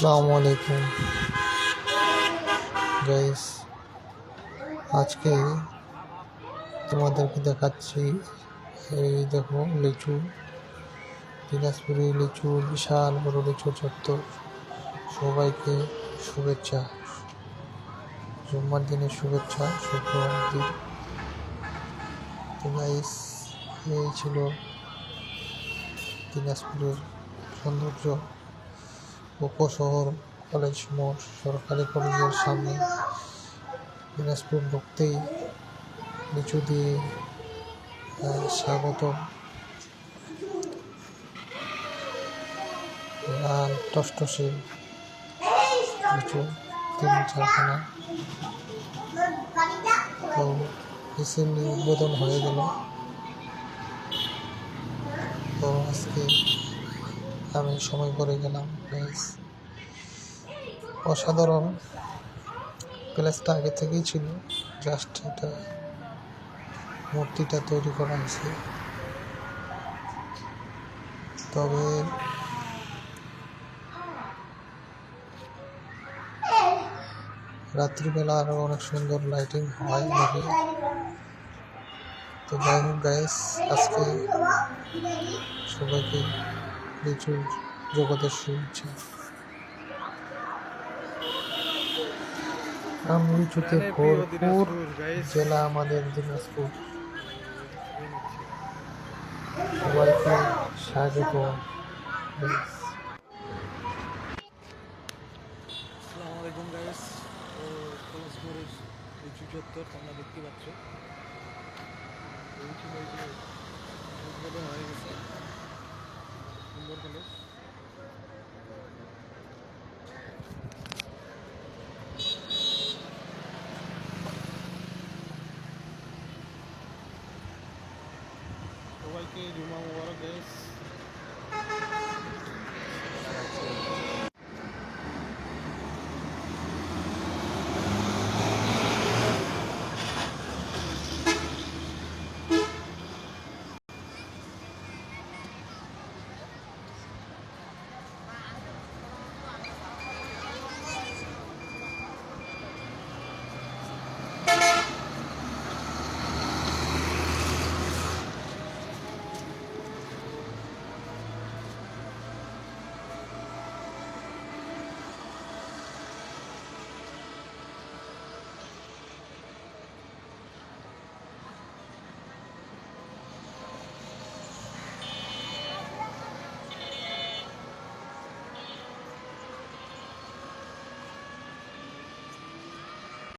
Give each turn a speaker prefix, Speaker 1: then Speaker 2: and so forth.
Speaker 1: আসসালামু আলাইকুম গাইস আজকে তোমাদেরকে দেখাচ্ছি এই দেখো লিচু, দিনাজপুরি লিচু, বিশাল বড় লিচু চত্বর। সবাইকে শুভেচ্ছা, জুম্মার দিনের শুভেচ্ছা শুক্রবার গাইস এই ছিল দিনাজপুরের সৌন্দর্য। উপশহর কলেজ মোড় সরকারি কলেজের সামনে দিনাজপুর ঢুকতেই নিচু দিয়ে স্বাগত লাল টসটসে নিচু তিন চারখানা। তো রিসেন্টলি উদ্বোধন হয়ে গেল। তো আজকে আমি সময় করে গেলাম প্লেস অসাধারণ। প্লেসটা আগে থেকেই ছিল, জাস্ট এটা মূর্তিটা তৈরি করা হয়েছে। তবে রাত্রিবেলা আরও অনেক সুন্দর লাইটিং হয় নাকি তো যাই হোক গাইস আজকে সবাইকে জগতের শুভেচ্ছা আম লিচুতে ভরপুর জেলা আমাদের দিনাজপুর। সবাইকে স্বাগত।
Speaker 2: আসসালামু আলাইকুম গাইস তো কলেজ লিচু চত্বর তোমরা দেখতে পাচ্ছ। এই ছিল के तो जुमा मुबारक गैस